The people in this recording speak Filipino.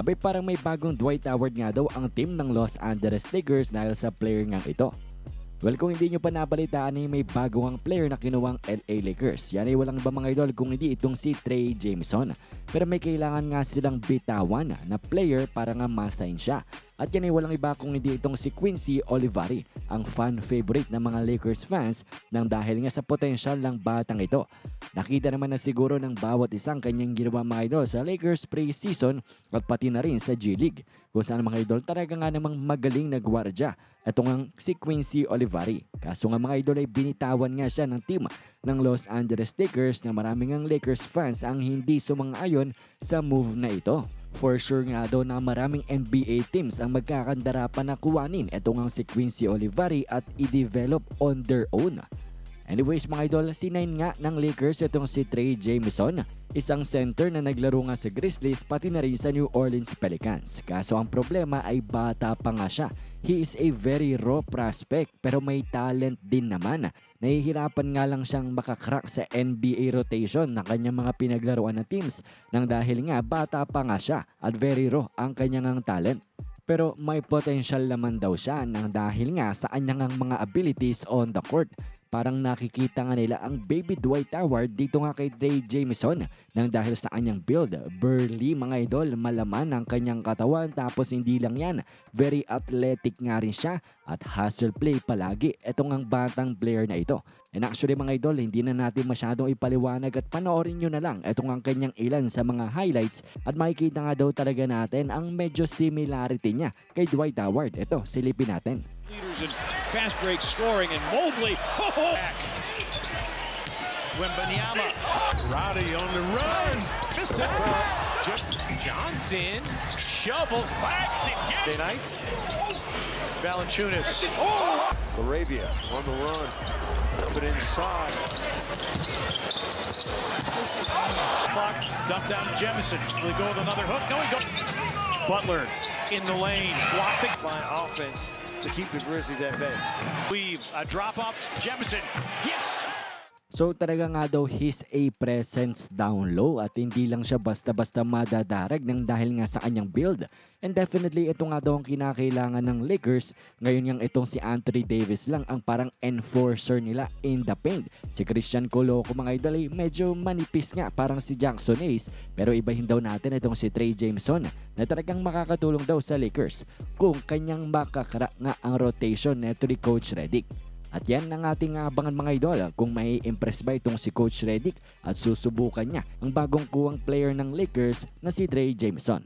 Abay parang may bagong Dwight Howard nga daw ang team ng Los Angeles Lakers dahil sa player ngang ito. Well, kung hindi nyo pa nabalitaan ay may bagong player na kinuwang LA Lakers. Yan ay walang iba mga idol kung hindi itong si Trey Jameson. Pero may kailangan nga silang bitawan na player para nga masign siya. At yan ay walang iba kung hindi itong si Quincy Olivari, ang fan favorite ng mga Lakers fans nang dahil nga sa potensyal ng batang ito. Nakita naman na siguro ng bawat isang kanyang ginawa mga idol sa Lakers pre-season at pati na rin sa G-League kung saan mga idol talaga nga namang magaling na gwardya. Ito nga si Quincy Olivari. Kaso nga mga idol ay binitawan nga siya ng team ng Los Angeles Lakers na maraming ang Lakers fans ang hindi sumang-ayon sa move na ito. For sure nga daw na maraming NBA teams ang magkakandara pa na kuwanin ito nga si Quincy Olivari at i-develop on their own. Anyways mga idol, sinain nga ng Lakers itong si Trey Jameson, isang center na naglaro nga sa Grizzlies pati na rin sa New Orleans Pelicans. Kaso ang problema ay bata pa nga siya. He is a very raw prospect pero may talent din naman. Nahihirapan nga lang siyang makakrack sa NBA rotation ng kanyang mga pinaglaruan na teams nang dahil nga bata pa nga siya at very raw ang kanyang talent. Pero may potential naman daw siya nang dahil nga sa kanyang mga abilities on the court. Parang nakikita nga nila ang baby Dwight Howard dito nga kay Dre Jameson nang dahil sa kanyang build. Burly mga idol, malaman ang kanyang katawan tapos hindi lang yan. Very athletic nga rin siya at hustle play palagi. Ito ang batang player na ito. And actually mga idol, hindi na natin masyadong ipaliwanag at panoorin nyo na lang ito ang kanyang ilan sa mga highlights at makikita nga daw talaga natin ang medyo similarity niya kay Dwight Howard. Ito, silipin natin. Leaders in fast break scoring, and Mobley. Oh, back. Wembanyama. Roddy on the run. Missed it. Johnson shovels Claxton. Day Yes. night. Valanciunas. Oh. Arabia on the run. But inside. Clock. Dump down to Jemison. Will he go with another hook? No, he goes. Butler in the lane. Blocked the Find offense to keep the Grizzlies at bay. weave. A drop off. Jemison. Yes. So talaga nga daw he's a presence down low at hindi lang siya basta-basta madadarag ng dahil nga sa kanyang build. And definitely ito nga daw ang kinakailangan ng Lakers. Ngayon nga itong si Anthony Davis lang ang parang enforcer nila in the paint. Si Christian Coloco mga idol ay medyo manipis nga parang si Jackson Ace pero ibahin daw natin itong si Trey Jameson na talagang makakatulong daw sa Lakers kung kanyang makakara nga ang rotation neto ni Coach Redick. At yan ang ating abangan mga idol kung may impress ba itong si Coach Redick at susubukan niya ang bagong kuwang player ng Lakers na si Dre Jameson.